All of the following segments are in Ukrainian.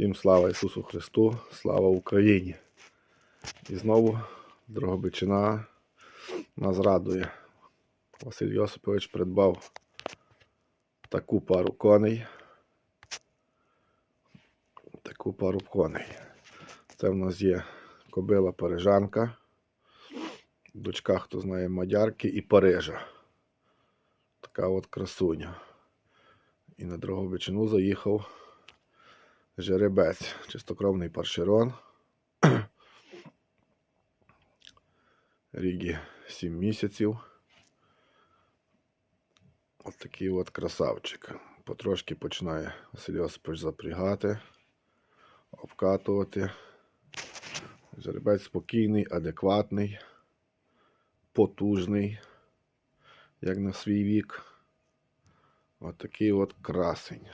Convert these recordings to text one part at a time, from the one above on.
Всім слава Ісусу Христу, слава Україні. І знову Дрогобичина нас радує. Василь Йосипович придбав таку пару коней. Таку пару коней. Це в нас є кобила Парижанка, дочка, хто знає, Мадярки і Парижа. Така от красуня. І на Дрогобичину заїхав жеребець, чистокровний паршерон. Рігі 7 місяців. От такий от красавчик. Потрошки починає Василь запрягати, обкатувати. Жеребець спокійний, адекватний, потужний, як на свій вік. От такий от красень.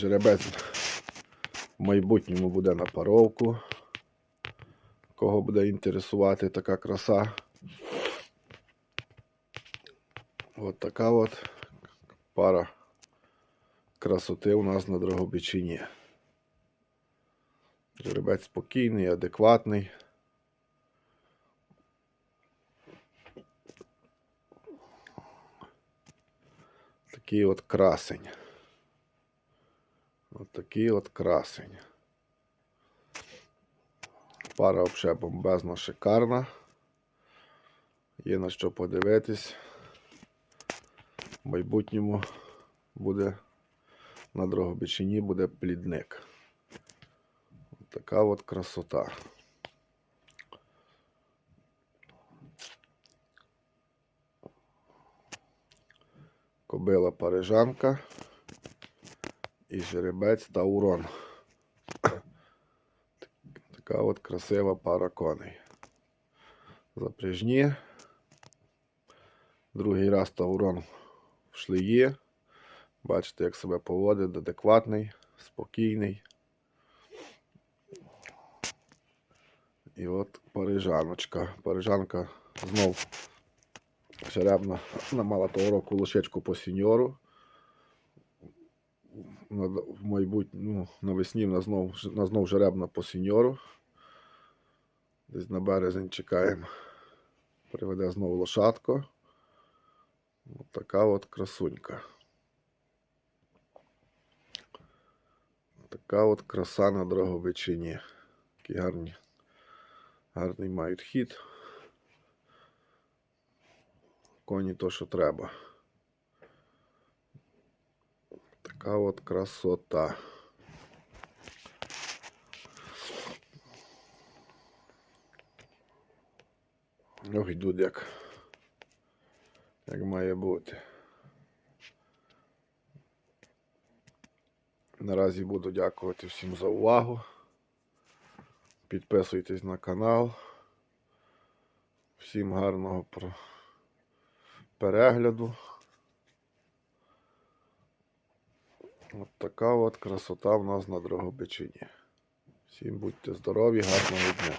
Жеребець в майбутньому буде на паровку. Кого буде інтересувати така краса. От така от пара красоти у нас на Дрогобичині. Жеребець спокійний, адекватний. Такий от красень. Такий от красень. Пара взагалі бомбезно шикарна. Є на що подивитись. В майбутньому буде на Дрогобичині буде плідник. От така от красота. Кобила парижанка і жеребець та урон. Така от красива пара коней. Запряжні. Другий раз Таурон в шлиї. Бачите, як себе поводить, адекватний, спокійний. І от парижаночка. Парижанка знов жеребна намала того року лошечку по сіньору. В майбутньому ну, навесні вона знов, на знов жеребна по сіньору. Десь на березень чекаємо. Приведе знову лошадку. От така от красунька. Така от краса на Дрогобичині. Такі гарні. Гарний мають хід. Коні то, що треба. Така от красота. Ох, йдуть як, як має бути. Наразі буду дякувати всім за увагу. Підписуйтесь на канал. Всім гарного перегляду. От така от красота в нас на Дрогобичині. Всім будьте здорові, гарного дня.